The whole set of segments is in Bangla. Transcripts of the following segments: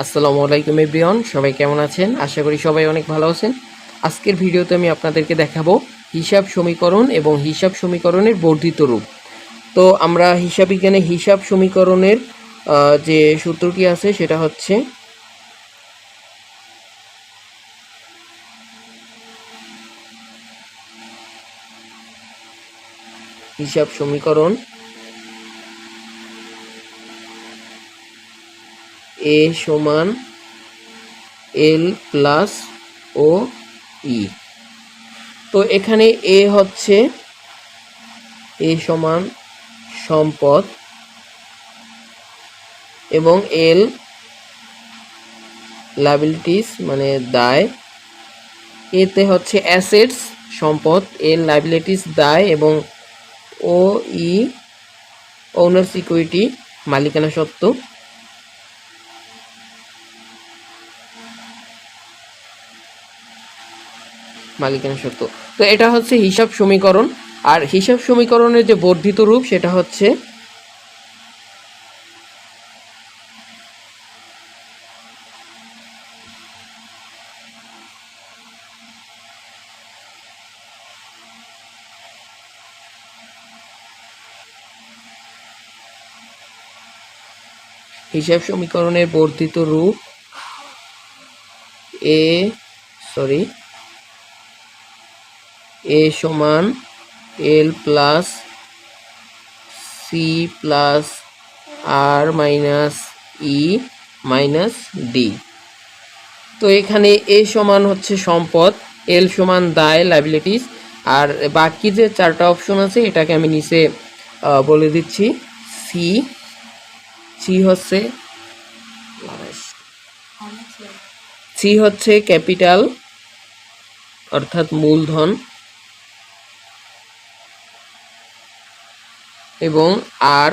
আসসালামু আলাইকুম এভরিওয়ান, সবাই কেমন আছেন? আশা করি সবাই অনেক ভালো আছেন। আজকের ভিডিওতে আমি আপনাদেরকে দেখাবো হিসাব সমীকরণ এবং হিসাব সমীকরণের বর্ধিত রূপ। তো আমরা হিসাব বিজ্ঞানে হিসাব সমীকরণের যে সূত্রটি আছে সেটা হচ্ছে হিসাব সমীকরণ এ সমান এল প্লাস ও ই। তো এখানে এ হচ্ছে এ সমান সম্পদ এবং এল লাইবিলিটিস মানে দায়। এতে হচ্ছে অ্যাসেটস সম্পদ, এল লাইবিলিটিস দায় এবং ও ই ওনার সিকিউরিটি মালিকানা সত্ত্ব মালিকানা সত্ত্ব তো এটা হচ্ছে হিসাব সমীকরণ। আর হিসাব সমীকরণের যে বর্ধিত রূপ, সেটা হচ্ছে হিসাব সমীকরণের বর্ধিত রূপ এ সরি এ সমান L plus C plus R minus E minus D. তো এখানে এ সমান হচ্ছে সম্পদ, এল সমান দায় লাইবিলিটিস আর বাকি যে চারটা অপশন আছে, এটাকে আমি নিচে বলে দিচ্ছি। সি সি হচ্ছে সি হচ্ছে ক্যাপিটাল অর্থাৎ মূলধন। এবং আর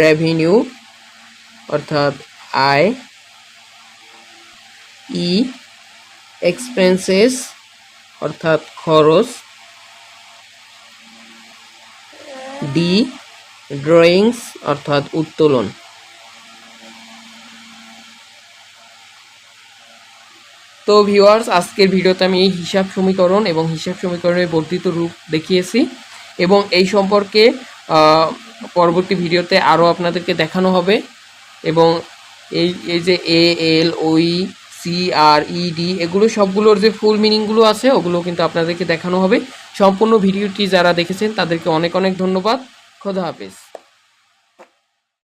রেভিনিউ অর্থাৎ আয়, ই এক্সপেন্সেস অর্থাৎ খরচ ডি ড্রয়িংস অর্থাৎ উত্তোলন। তো ভিউয়ার্স আজকের ভিডিওতে আমি এই হিসাব সমীকরণ এবং হিসাব সমীকরণের বর্ধিত রূপ দেখিয়েছি এবং এই সম্পর্কে পরবর্তী ভিডিওতে আরও আপনাদেরকে দেখানো হবে। এবং এই এই যে এ এল ওই সি আর ই ডি এগুলো সবগুলোর যে ফুল মিনিংগুলো আছে, ওগুলো কিন্তু আপনাদেরকে দেখানো হবে। সম্পূর্ণ ভিডিওটি যারা দেখেছেন, তাদেরকে অনেক অনেক ধন্যবাদ। খোদা হাফেজ।